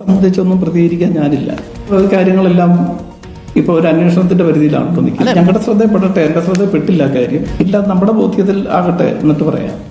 സംബന്ധിച്ചൊന്നും പ്രതികരിക്കാൻ ഞാനില്ല. കാര്യങ്ങളെല്ലാം ഇപ്പൊ ഒരു അന്വേഷണത്തിന്റെ പരിധിയിലാണ് നിൽക്കുന്നത്. ഞങ്ങളുടെ ശ്രദ്ധയിൽപ്പെടട്ടെ എന്റെ ശ്രദ്ധയിൽപ്പെട്ടില്ല കാര്യം. ഇല്ല നമ്മുടെ ബോധ്യത്തിൽ ആകട്ടെ എന്നിട്ട് പറയാം.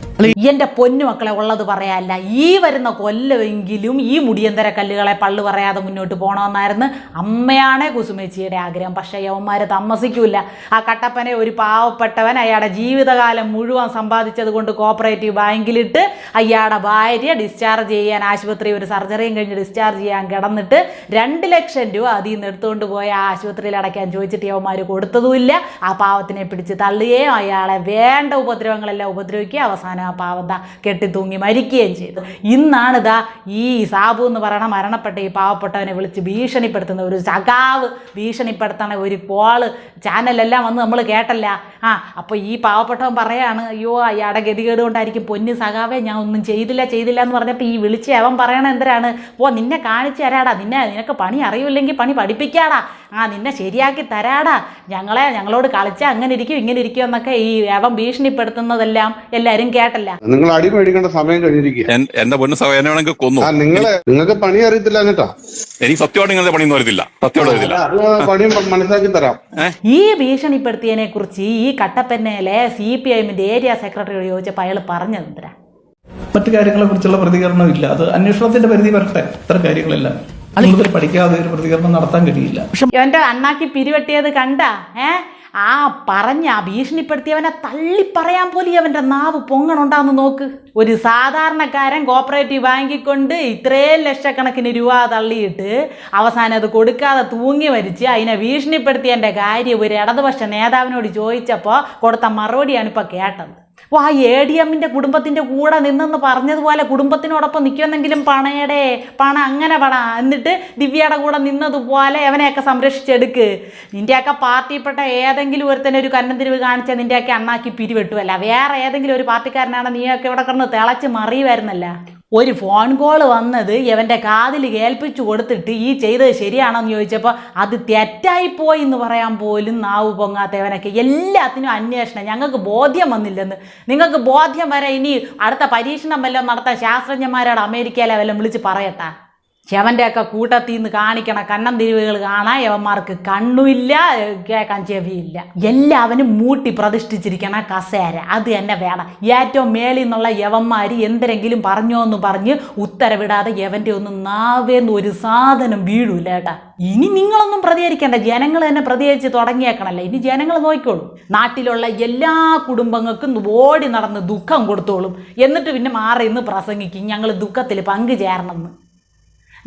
എന്റെ പൊന്നുമക്കളെ ഉള്ളത് പറയാല്ല ഈ വരുന്ന കൊല്ലമെങ്കിലും ഈ മുടിയന്തര കല്ലുകളെ പള്ളു പറയാതെ മുന്നോട്ട് പോകണമെന്നായിരുന്നു അമ്മയാണ് കുസുമേച്ചിയുടെ ആഗ്രഹം. പക്ഷേ യവന്മാരെ താമസിക്കൂല. ആ കട്ടപ്പനെ ഒരു പാവപ്പെട്ടവൻ അയാളുടെ ജീവിതകാലം മുഴുവൻ സമ്പാദിച്ചത് കൊണ്ട് കോപ്പറേറ്റീവ് ബാങ്കിലിട്ട് അയാളുടെ ഭാര്യ ഡിസ്ചാർജ് ചെയ്യാൻ ആശുപത്രി ഒരു സർജറിയും കഴിഞ്ഞ് ഡിസ്ചാർജ് ചെയ്യാൻ കിടന്നിട്ട് രണ്ട് ലക്ഷം രൂപ അതിൽ നിന്ന് എടുത്തുകൊണ്ട് പോയ ആ ആശുപത്രിയിൽ അടയ്ക്കാൻ ചോദിച്ചിട്ട് യവന്മാർ കൊടുത്തതുമില്ല. ആ പാവത്തിനെ പിടിച്ച് തള്ളുകയും അയാളെ വേണ്ട ഉപദ്രവങ്ങളെല്ലാം ഉപദ്രവിക്കുകയും അവസാനം ആ പാവം ദാ കെട്ടിത്തൂങ്ങി മരിക്കുകയും ചെയ്തു. ഇന്നാണിതാ ഈ സാബു എന്ന് പറയണ മരണപ്പെട്ട ഈ പാവപ്പെട്ടവനെ വിളിച്ച് ഭീഷണിപ്പെടുത്തുന്ന ഒരു സഖാവ് ഭീഷണിപ്പെടുത്തണ ഒരു കോൾ ചാനലെല്ലാം വന്ന് നമ്മൾ കേട്ടല്ല. ആ അപ്പോൾ ഈ പാവപ്പെട്ടവൻ പറയാണ് അയ്യോ അയാളുടെ ഗതികേട് കൊണ്ടായിരിക്കും പൊന്ന് സഖാവേ ഞാൻ ഒന്നും ചെയ്തില്ല ചെയ്തില്ല എന്ന് പറഞ്ഞപ്പോൾ ഈ വിളിച്ച് അവൻ പറയണ എന്തിനാണ്? ഓ നിന്നെ കാണിച്ചു തരാടാ നിന്നെ നിനക്ക് പണി അറിയില്ലെങ്കിൽ പണി പഠിപ്പിക്കാടാ. ആ നിന്നെ ശരിയാക്കി തരാടാ. ഞങ്ങളെ ഞങ്ങളോട് കളിച്ചാൽ അങ്ങനെ ഇരിക്കും ഇങ്ങനെ ഇരിക്കും എന്നൊക്കെ ഈ അവൻ ഭീഷണിപ്പെടുത്തുന്നതെല്ലാം എല്ലാവരും കേട്ടല്ല? നിങ്ങൾ അടി മേടിക്കേണ്ട സമയം കഴിഞ്ഞിരിക്കുക. എൻ- എന്റെ പൊന്നു സഹ എന്നെ വേണമെങ്കിൽ കൊന്നു. ആ നിങ്ങളെ നിങ്ങൾക്ക് പണി അറിയത്തില്ല എന്നിട്ടാ? എനിക്ക് സത്യമായിട്ട് നിങ്ങളുടെ പണിയൊന്നും അറിയത്തില്ല. സത്യമായിട്ട് അറിയത്തില്ല. അത് പണിയും മനസ്സിലാക്കി തരാം. ഈ ഭീഷണിപ്പെടുത്തിയതിനെ കുറിച്ച് ഈ കട്ടപ്പനയിലെ സി പി ഐഎമ്മിന്റെ ഏരിയ സെക്രട്ടറിയോട് ചോദിച്ചപ്പോൾ അയാൾ പറഞ്ഞത് എന്തിനാ മറ്റു കാര്യങ്ങളെ കുറിച്ചുള്ള പ്രതികരണം ഇല്ല. അത് അന്വേഷണത്തിന്റെ പരിധി വരട്ടെ. ഇത്തരം കാര്യങ്ങളെല്ലാം. കൂടുതൽ പഠിക്കാതെ ഒരു പ്രതികരണം നടത്താൻ കഴിയില്ല. എന്റെ അണ്ണാക്കി പിരിവെട്ടിയത് കണ്ട? ഏ? ആ പറഞ്ഞ ആ ഭീഷണിപ്പെടുത്തിയവനെ തള്ളി പറയാൻ പോലും അവന്റെ നാവ് പൊങ്ങണുണ്ടാന്ന് നോക്ക്. ഒരു സാധാരണക്കാരൻ കോപ്പറേറ്റീവ് ബാങ്കിൽ കൊണ്ട് ഇത്രയും ലക്ഷക്കണക്കിന് രൂപ തള്ളിയിട്ട് അവസാനം അത് കൊടുക്കാതെ തൂങ്ങി മരിച്ച് അതിനെ ഭീഷണിപ്പെടുത്തിയതിന്റെ കാര്യം ഒരു ഇടതുപക്ഷ നേതാവിനോട് ചോദിച്ചപ്പോൾ കൊടുത്ത മറുപടിയാണ് ഇപ്പോൾ കേട്ടത്. വാ എ ഡി എമ്മിന്റെ കുടുംബത്തിന്റെ കൂടെ നിന്നെന്ന് പറഞ്ഞതുപോലെ കുടുംബത്തിനോടൊപ്പം നിൽക്കുമെന്നെങ്കിലും പണയുടെ പണ അങ്ങനെ പണ. എന്നിട്ട് ദിവ്യയുടെ കൂടെ നിന്നതുപോലെ അവനെയൊക്കെ സംരക്ഷിച്ചെടുക്ക്. നിന്റെയൊക്കെ പാർട്ടിയിൽപ്പെട്ട ഏതെങ്കിലും ഒരുത്തനെ ഒരു കന്നന്തിരിവ് കാണിച്ചാൽ നിന്റെയൊക്കെ അണ്ണാക്കി പിരിവെട്ടുമല്ല വേറെ ഏതെങ്കിലും ഒരു പാർട്ടിക്കാരനാണ് നീയൊക്കെ ഇവിടെ കിടന്ന് തിളച്ച് മറിയുമായിരുന്നല്ല ഒരു ഫോൺ കോൾ വന്നത് ഇവന്റെ കാതിൽ കേൾപ്പിച്ചു കൊടുത്തിട്ട് ഈ ചെയ്തത് ശരിയാണോന്ന് ചോദിച്ചപ്പോൾ അത് തെറ്റായിപ്പോയി എന്ന് പറയാൻ പോലും നാവ് പൊങ്ങാത്തവനൊക്കെ എല്ലാത്തിനും അന്വേഷണം. ഞങ്ങൾക്ക് ബോധ്യം വന്നില്ലെന്ന്. നിങ്ങൾക്ക് ബോധ്യം വരെ ഇനി അടുത്ത പരീക്ഷണം വല്ലതും നടത്താൻ ശാസ്ത്രജ്ഞന്മാരോട് അമേരിക്കയിലെ വല്ലതും വിളിച്ച് പറയട്ടാ? യവന്റെ ഒക്കെ കൂട്ടത്തിൽ നിന്ന് കാണിക്കണ കണ്ണം തിരിവുകൾ കാണാൻ യവന്മാർക്ക് കണ്ണുമില്ല കേൾക്കാൻ ചെവിയില്ല. എല്ലാവനും മൂട്ടി പ്രതിഷ്ഠിച്ചിരിക്കണ കസേര. അത് തന്നെ വേണം. ഏറ്റവും മേളിൽ നിന്നുള്ള യവന്മാർ എന്തെങ്കിലും പറഞ്ഞോ എന്ന് പറഞ്ഞ് ഉത്തരവിടാതെ യവന്റെ ഒന്നും നാവേന്ന് ഒരു സാധനം വീഴൂല കേട്ടാ. ഇനി നിങ്ങളൊന്നും പ്രതികരിക്കേണ്ട. ജനങ്ങൾ തന്നെ പ്രതികരിച്ച് തുടങ്ങിയേക്കണല്ലേ. ഇനി ജനങ്ങൾ നോക്കിക്കോളും. നാട്ടിലുള്ള എല്ലാ കുടുംബങ്ങൾക്കും ഓടി നടന്ന് ദുഃഖം കൊടുത്തോളും. എന്നിട്ട് പിന്നെ മാറി ഇന്ന് പ്രസംഗിക്കും. ഞങ്ങൾ ദുഃഖത്തിൽ പങ്കുചേരണമെന്ന്.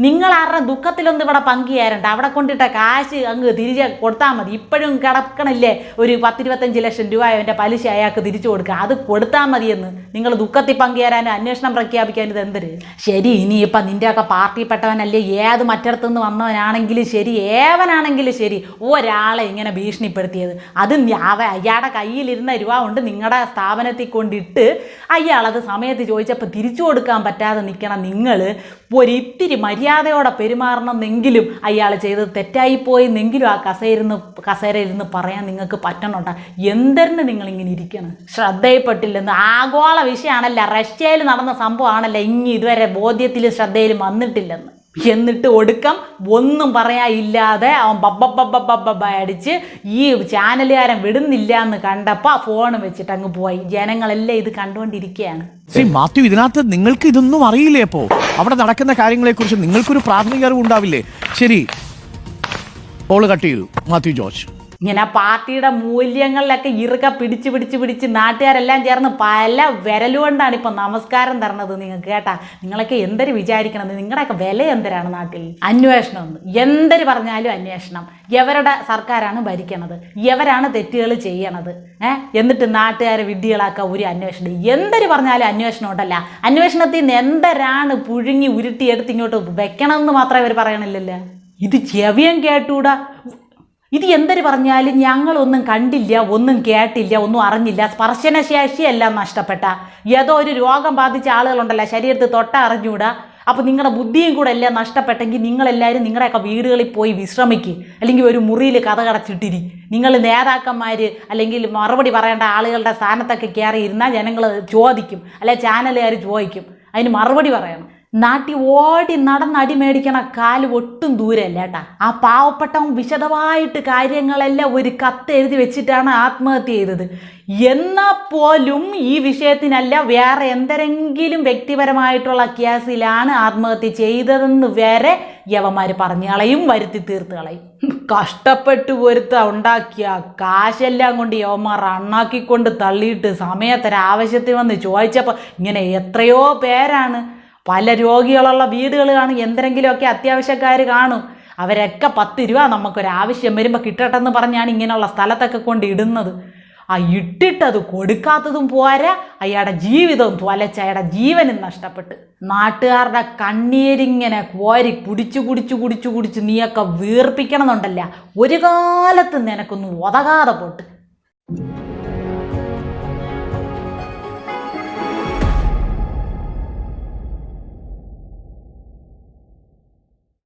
നിങ്ങൾ ആരുടെ ദുഃഖത്തിലൊന്നും ഇവിടെ പങ്കുചേരണ്ട. അവിടെ കൊണ്ടിട്ട കാശ് അങ്ങ് തിരിച്ച് കൊടുത്താൽ മതി. ഇപ്പോഴും കിടക്കണില്ലേ? ഒരു പത്തിരുപത്തഞ്ച് ലക്ഷം രൂപ അവന്റെ പലിശ അയാൾക്ക് തിരിച്ചു കൊടുക്കുക. അത് കൊടുത്താൽ മതിയെന്ന്. നിങ്ങൾ ദുഃഖത്തിൽ പങ്കുചേരാനും അന്വേഷണം പ്രഖ്യാപിക്കാനും ഇത് എന്തൊരു ശരി ഇനിയിപ്പം നിന്റെയൊക്കെ പാർട്ടിയിൽപ്പെട്ടവനല്ലേ ഏത് മറ്റിടത്തുനിന്ന് വന്നവനാണെങ്കിലും ശരി ഏവനാണെങ്കിലും ശരി ഒരാളെ ഇങ്ങനെ ഭീഷണിപ്പെടുത്തിയത്. അത് അവ അയാളുടെ കയ്യിലിരുന്ന രൂപ കൊണ്ട് നിങ്ങളുടെ സ്ഥാപനത്തിൽ കൊണ്ടിട്ട് അയാളത് സമയത്ത് ചോദിച്ചപ്പോൾ തിരിച്ചു കൊടുക്കാൻ പറ്റാതെ നിൽക്കണം നിങ്ങൾ ഒരിത്തിരി മര്യാദയോടെ പെരുമാറണമെന്നെങ്കിലും അയാൾ ചെയ്തത് തെറ്റായിപ്പോയി എന്നെങ്കിലും ആ കസേരുന്ന് കസേരയിരുന്ന് പറയാൻ നിങ്ങൾക്ക് പറ്റണുണ്ട? എന്തിന് നിങ്ങളിങ്ങനെ ഇരിക്കണം? ശ്രദ്ധയിൽപ്പെട്ടില്ലെന്ന്. ആഗോള വിഷയമാണല്ല റഷ്യയിൽ നടന്ന സംഭവമാണല്ലോ ഇനി ഇതുവരെ ബോധ്യത്തിലും ശ്രദ്ധയിലും വന്നിട്ടില്ലെന്ന്. എന്നിട്ട് ഒടുക്കം ഒന്നും പറയാനില്ലാതെ അവൻ ബബ്ബബ്ബബ്ബബ്ബ അടിച്ച് ഈ ചാനലുകാരൻ വിടുന്നില്ല എന്ന് കണ്ടപ്പോൾ ഫോൺ വെച്ചിട്ട് അങ്ങ് പോയി. ജനങ്ങളെല്ലാം ഇത് കണ്ടുകൊണ്ടിരിക്കുകയാണ്. ശ്രീ മാത്യു ഇതിനകത്ത് നിങ്ങൾക്ക് ഇതൊന്നും അറിയില്ലേ അപ്പോ അവിടെ നടക്കുന്ന കാര്യങ്ങളെ കുറിച്ച് നിങ്ങൾക്കൊരു പ്രാഥമിക അറിവ് ഉണ്ടാവില്ലേ? ശരി കോൾ കട്ട് ചെയ്തു മാത്യു ജോർജ്. ഇങ്ങനെ പാർട്ടിയുടെ മൂല്യങ്ങളിലൊക്കെ ഇറുക പിടിച്ച് പിടിച്ച് പിടിച്ച് നാട്ടുകാരെല്ലാം ചേർന്ന് പല വിരലുകൊണ്ടാണ് ഇപ്പം നമസ്കാരം തരണത് നിങ്ങൾക്ക് കേട്ടാ. നിങ്ങളൊക്കെ എന്തൊരു വിചാരിക്കണത് നിങ്ങളുടെയൊക്കെ വില എന്തരാണ് നാട്ടിൽ? അന്വേഷണം. എന്തൊരു പറഞ്ഞാലും അന്വേഷണം. എവരുടെ സർക്കാരാണ് ഭരിക്കണത്? എവരാണ് തെറ്റുകൾ ചെയ്യണത്? ഏഹ് എന്നിട്ട് നാട്ടുകാരെ വിഡ്ഢികളാക്കുക ഒരു അന്വേഷണം. എന്തൊരു പറഞ്ഞാലും അന്വേഷണം ഉണ്ടല്ല. അന്വേഷണത്തിൽ നിന്ന് എന്തരാണ് പുഴുങ്ങി ഉരുട്ടിയെടുത്ത് ഇങ്ങോട്ട് വെക്കണമെന്ന് മാത്രമേ അവർ പറയണില്ലല്ലോ? ഇത് ചെവിയം കേട്ടൂടാ. ഇത് എന്തൊരു പറഞ്ഞാലും ഞങ്ങളൊന്നും കണ്ടില്ല ഒന്നും കേട്ടില്ല ഒന്നും അറിഞ്ഞില്ല. സ്പർശനശേഷിയെല്ലാം നഷ്ടപ്പെട്ട. ഏതോ ഒരു രോഗം ബാധിച്ച ആളുകളുണ്ടല്ലോ ശരീരത്തിൽ തൊട്ട അറിഞ്ഞൂടാ അപ്പോൾ നിങ്ങളുടെ ബുദ്ധിയും കൂടെ എല്ലാം നഷ്ടപ്പെട്ടെങ്കിൽ നിങ്ങളെല്ലാവരും നിങ്ങളുടെയൊക്കെ വീടുകളിൽ പോയി വിശ്രമിക്കുക അല്ലെങ്കിൽ ഒരു മുറിയിൽ കഥ കടച്ചിട്ടിരി. നിങ്ങൾ നേതാക്കന്മാർ അല്ലെങ്കിൽ മറുപടി പറയേണ്ട ആളുകളുടെ സ്ഥാനത്തൊക്കെ കയറി ഇരുന്നാൽ ജനങ്ങൾ ചോദിക്കും. അല്ലെ ചാനലുകാർ ചോദിക്കും. അതിന് മറുപടി പറയണം. നാട്ടി ഓടി നടന്ന് അടിമേടിക്കണ കാൽ ഒട്ടും ദൂരമല്ല കേട്ടാ. ആ പാവപ്പെട്ടവൻ വിശദമായിട്ട് കാര്യങ്ങളെല്ലാം ഒരു കത്ത് എഴുതി വെച്ചിട്ടാണ് ആത്മഹത്യ ചെയ്തത്. എന്നാൽ പോലും ഈ വിഷയത്തിനല്ല വേറെ എന്തെങ്കിലും വ്യക്തിപരമായിട്ടുള്ള കേസിലാണ് ആത്മഹത്യ ചെയ്തതെന്ന് വേറെ യവന്മാർ പറഞ്ഞു കളയും വരുത്തി തീർത്ത് കളയും. കഷ്ടപ്പെട്ട് പൊരുത്ത ഉണ്ടാക്കിയ കാശെല്ലാം കൊണ്ട് യവന്മാർ അണ്ണാക്കിക്കൊണ്ട് തള്ളിയിട്ട് സമയത്തൊരാവശ്യത്തിൽ വന്ന് ചോദിച്ചപ്പോൾ ഇങ്ങനെ എത്രയോ പേരാണ് പല രോഗികളുള്ള വീടുകൾ കാണും എന്തെങ്കിലുമൊക്കെ അത്യാവശ്യക്കാർ കാണും. അവരൊക്കെ പത്ത് രൂപ നമുക്കൊരാവശ്യം വരുമ്പോൾ കിട്ടട്ടെന്ന് പറഞ്ഞാണ് ഇങ്ങനെയുള്ള സ്ഥലത്തൊക്കെ കൊണ്ട് ഇടുന്നത്. ആ ഇട്ടിട്ടത് കൊടുക്കാത്തതും പോരാ. അയാളുടെ ജീവിതവും തൊലച്ച അയാളുടെ ജീവനും നഷ്ടപ്പെട്ട്. നാട്ടുകാരുടെ കണ്ണീരിങ്ങനെ കോരി കുടിച്ചു കുടിച്ചു കുടിച്ചു കുടിച്ച് നീയൊക്കെ വീർപ്പിക്കണമെന്നുണ്ടല്ല. ഒരു കാലത്ത് നിനക്കൊന്നും ഒതകാതെ പോട്ട്.